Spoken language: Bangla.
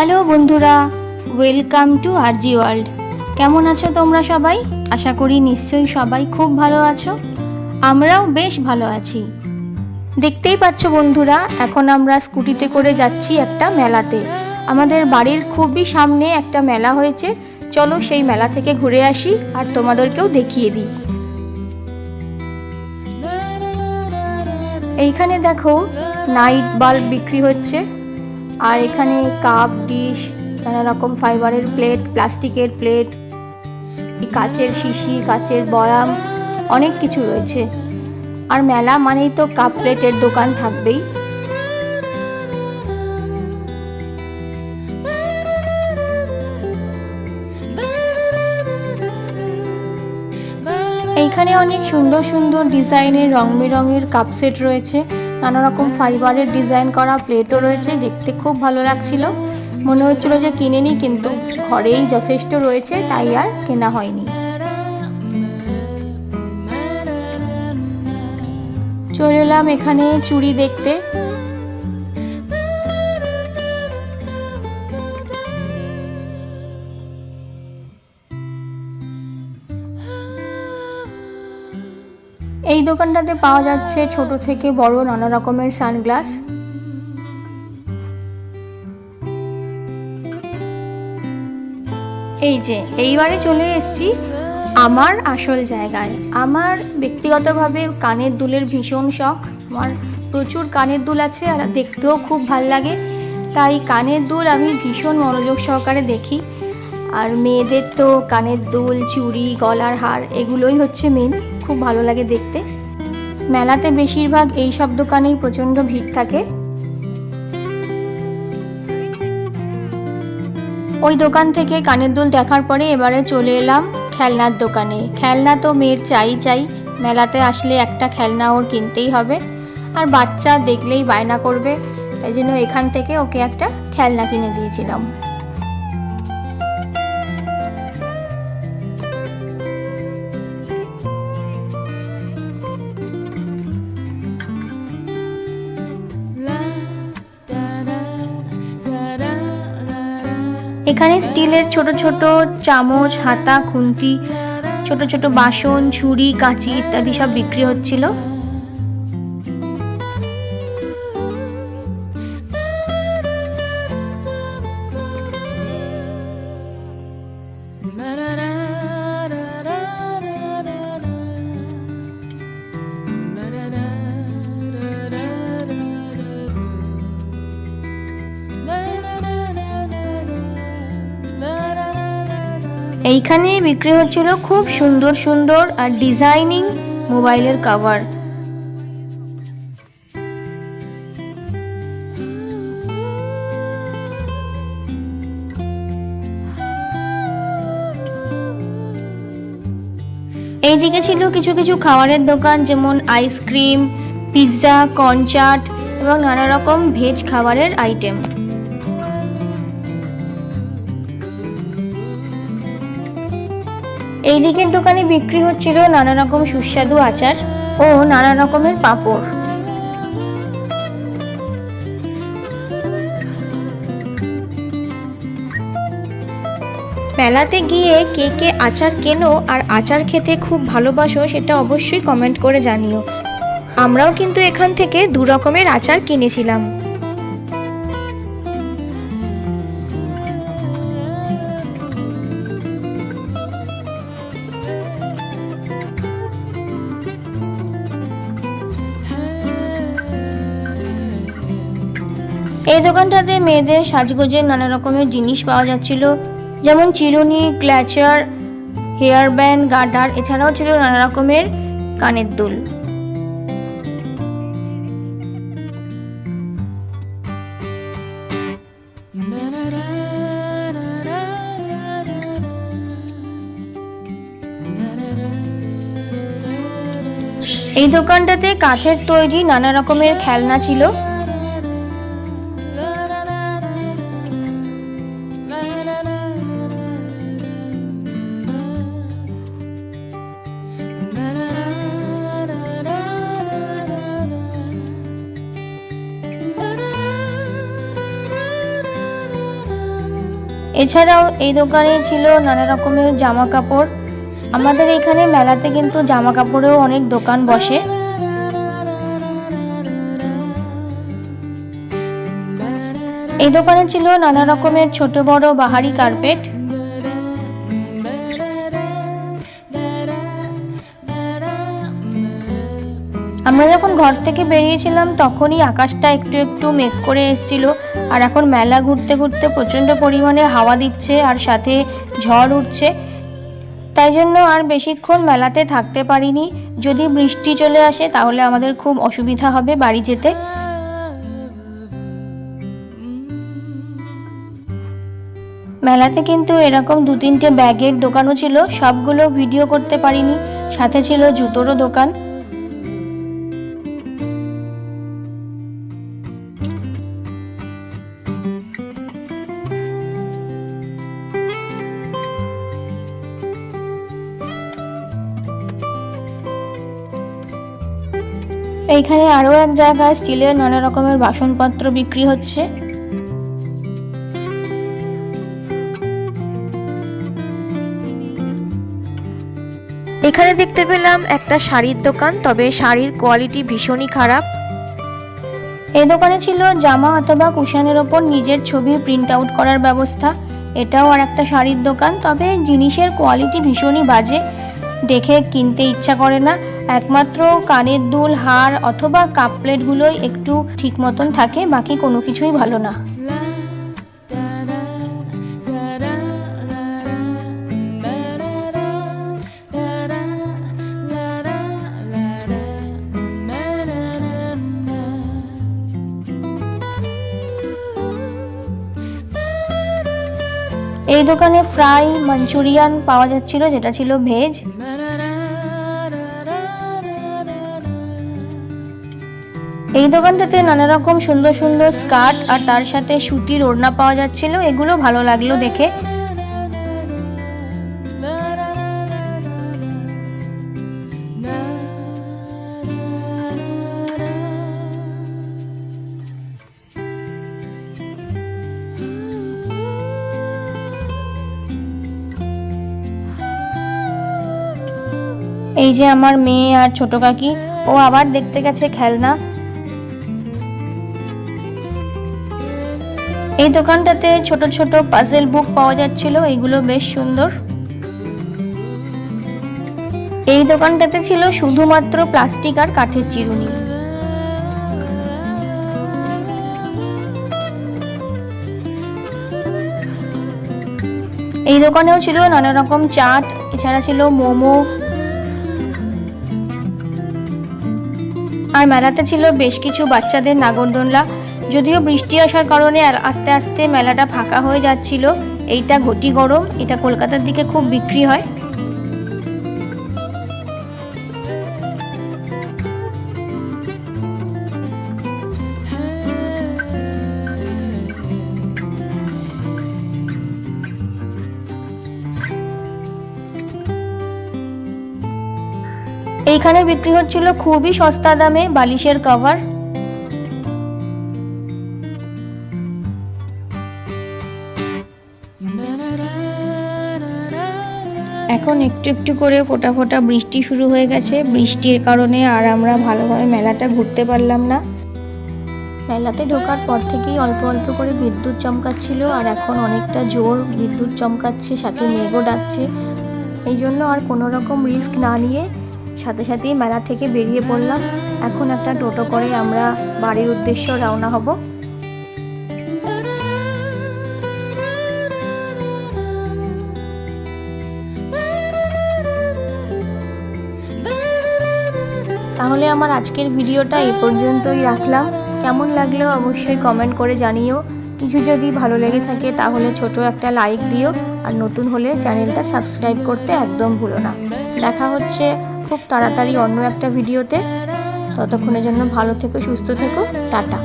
হ্যালো বন্ধুরা, ওয়েলকাম টু আরজি ওয়ার্ল্ড। কেমন আছো তোমরা সবাই? আশা করি নিশ্চয়ই সবাই খুব ভালো আছো। আমরাও বেশ ভালো আছি। দেখতেই পাচ্ছ বন্ধুরা, এখন আমরা স্কুটিতে করে যাচ্ছি একটা মেলাতে। আমাদের বাড়ির খুবই সামনে একটা মেলা হয়েছে। চলো সেই মেলা থেকে ঘুরে আসি আর তোমাদেরকেও দেখিয়ে দিই। এইখানে দেখো, নাইট বাল্ব বিক্রি হচ্ছে। আর এখানে কাপ ডিশ নানা রকম ফাইবারের প্লেট প্লাস্টিকের প্লেট কাচের শিশি, কাচের বয়াম, অনেক কিছু রয়েছে। আর মেলা মানেই তো কাপ প্লেটের দোকান থাকবেই। এইখানে অনেক সুন্দর সুন্দর ডিজাইনের রং বেরঙের কাপ সেট রয়েছে। নানা রকম ফাইবারের ডিজাইন করা প্লেটও রয়েছে, দেখতে খুব ভালো লাগছিল। মনে হচ্ছিল যে কিনে নিই কিন্তু ঘরেই যথেষ্ট রয়েছে, তাই আর কেনা হয়নি। চলে এলাম এখানে চুড়ি দেখতে। এই দোকানটাতে পাওয়া যাচ্ছে ছোট থেকে বড় নানা রকমের সানগ্লাস। এই যে, এইবারে চলে এসেছি আমার আসল জায়গায়। আমার ব্যক্তিগতভাবে কানের দুলের ভীষণ শখ। আমার প্রচুর কানের দুল আছে আর দেখতেও খুব ভালো লাগে। তাই কানের দুল আমি ভীষণ মনোযোগ সহকারে দেখি। আর মেয়েদের তো কানের দুল, চুড়ি, গলার হার, এগুলোই হচ্ছে মেন খুব ভালো লাগে দেখতে। মেলাতে বেশিরভাগ এই সব দোকানেই প্রচণ্ড ভিড় থাকে। ওই দোকান থেকে কানের দুল দেখার পরে এবারে চলে এলাম খেলনার দোকানে। খেলনা তো মেয়ের চাই চাই। মেলাতে আসলে একটা খেলনা ওর কিনতেই হবে। আর বাচ্চা দেখলেই বায়না করবে। তাই জন্য এখান থেকে ওকে একটা খেলনা কিনে দিয়েছিলাম। এখানে স্টিলের ছোট ছোট চামচ, হাতা, খুন্তি, ছোট ছোট বাসন, ছুরি, কাঁচি ইত্যাদি সব বিক্রি হচ্ছিল। এইখানে বিক্রি হচ্ছিল খুব সুন্দর সুন্দর আর ডিজাইনিং মোবাইলের কাভার এইদিকে ছিল কিছু কিছু খাবারের দোকান, যেমন আইসক্রিম পিৎজা কনচাট এবং নানা রকম ভেজ খাবারের আইটেম এই দিকের দোকানে বিক্রি হচ্ছিল নানা রকম সুস্বাদু আচার ও নানা রকমের পাঁপড়। মেলাতে গিয়ে কে কে আচার কেনো আর আচার খেতে খুব ভালোবাসো সেটা অবশ্যই কমেন্ট করে জানিও। আমরাও কিন্তু এখান থেকে দু রকমের আচার কিনেছিলাম। এই দোকানটাতে মেয়েদের সাজগোজের নানা রকমের জিনিস পাওয়া যাচ্ছিল, যেমন চিরুনি, ক্ল্যাচার হেয়ার ব্যান্ড গার্ডার এছাড়াও ছিল নানা রকমের কানের দুল। এই দোকানটাতে কাঠের তৈরি নানা রকমের খেলনা ছিল। এছাড়াও এই দোকানে ছিল নানা রকমের জামা কাপড় আমাদের এখানে মেলাতে কিন্তু জামা কাপড়েও অনেক দোকান বসে। এই দোকানে ছিল নানা রকমের ছোট বড় বাহারি কার্পেট। আমরা যখন ঘর থেকে বেরিয়েছিলাম, তখনই আকাশটা একটু একটু মেঘ করে এসেছিল। আর এখন মেলা ঘুরতে ঘুরতে প্রচণ্ড পরিমাণে হাওয়া দিচ্ছে আর সাথে ঝড় উঠছে। তাই জন্য আর বেশিক্ষণ মেলাতে থাকতে পারিনি। যদি বৃষ্টি চলে আসে তাহলে আমাদের খুব অসুবিধা হবে বাড়ি যেতে। মেলাতে কিন্তু এরকম দু তিনটে ব্যাগের দোকানও ছিল। সবগুলো ভিডিও করতে পারিনি। সাথে ছিল জুতোরও দোকান। এইখানে আরও এক জায়গায় স্টিলের নানা রকমের বাসনপত্র বিক্রি হচ্ছে। এখানে দেখতে পেলাম একটা শাড়ির দোকান, তবে শাড়ির কোয়ালিটি ভীষণই খারাপ। এই দোকানে ছিল জামা অথবা কুশনের ওপর নিজের ছবি প্রিন্ট আউট করার ব্যবস্থা। এটাও আর একটা শাড়ির দোকান, তবে জিনিসের কোয়ালিটি ভীষণই বাজে। দেখে কিনতে ইচ্ছা করে না। একমাত্র কানের দুল, হার অথবা কাপ প্লেটগুলোই একটু ঠিক মতন থাকে, বাকি কোনো কিছুই ভালো না। এই দোকানে ফ্রাই, মাঞ্চুরিয়ান পাওয়া যাচ্ছিল, যেটা ছিল ভেজ। এই দোকানটাতে নানা রকম সুন্দর সুন্দর স্কার্ট আর তার সাথে সুতির ওড়না পাওয়া যাচ্ছিল। এগুলো ভালো লাগল দেখে। এই যে আমার মেয়ে আর ছোট কাকি, ও আবার দেখতে গেছে খেলনা। এই দোকানটাতে ছোট ছোট পাজেল বুক পাওয়া যাচ্ছিল এইগুলো বেশ সুন্দর। এই দোকানটাতে ছিল শুধুমাত্র প্লাস্টিক আর কাঠের চিরুনি। এই দোকানেও ছিল নানা রকম চাট, এছাড়া ছিল মোমো। আর মেলাতে ছিল বেশ কিছু বাচ্চাদের নাগরদোলনা। যদিও বৃষ্টি আসার কারণে আস্তে আস্তে মেলাটা ফাঁকা হয়ে যাচ্ছিল, এইটা ঘটি গরম, এটা কলকাতার দিকে খুব বিক্রি হয়। এইখানে বিক্রি হচ্ছিল খুবই সস্তা দামে বালিশের কভার এখন একটু একটু করে ফোটা ফোটা বৃষ্টি শুরু হয়ে গেছে। বৃষ্টির কারণে আর আমরা ভালোভাবে মেলাটা ঘুরতে পারলাম না। মেলাতে ঢোকার পর থেকেই অল্প অল্প করে বিদ্যুৎ চমকাচ্ছিল আর এখন অনেকটা জোর বিদ্যুৎ চমকাচ্ছে, সাথে মেঘও ডাকছে। এই জন্য আর কোনো রকম রিস্ক না নিয়ে সাথে সাথেই মেলা থেকে বেরিয়ে পড়লাম। এখন একটা টোটো করে আমরা বাড়ির উদ্দেশ্য রওনা হব। তাহলে আমার আজকের ভিডিওটা এ পর্যন্তই রাখলাম। কেমন লাগল অবশ্যই কমেন্ট করে জানিও। কিছু যদি ভালো লেগে থাকে তাহলে ছোট একটা লাইক দিও। আর নতুন হলে চ্যানেলটা সাবস্ক্রাইব করতে একদম ভুলো না। দেখা হচ্ছে খুব তাড়াতাড়ি অন্য একটা ভিডিওতে। ততক্ষণের জন্য ভালো থেকো, সুস্থ থেকো। টাটা।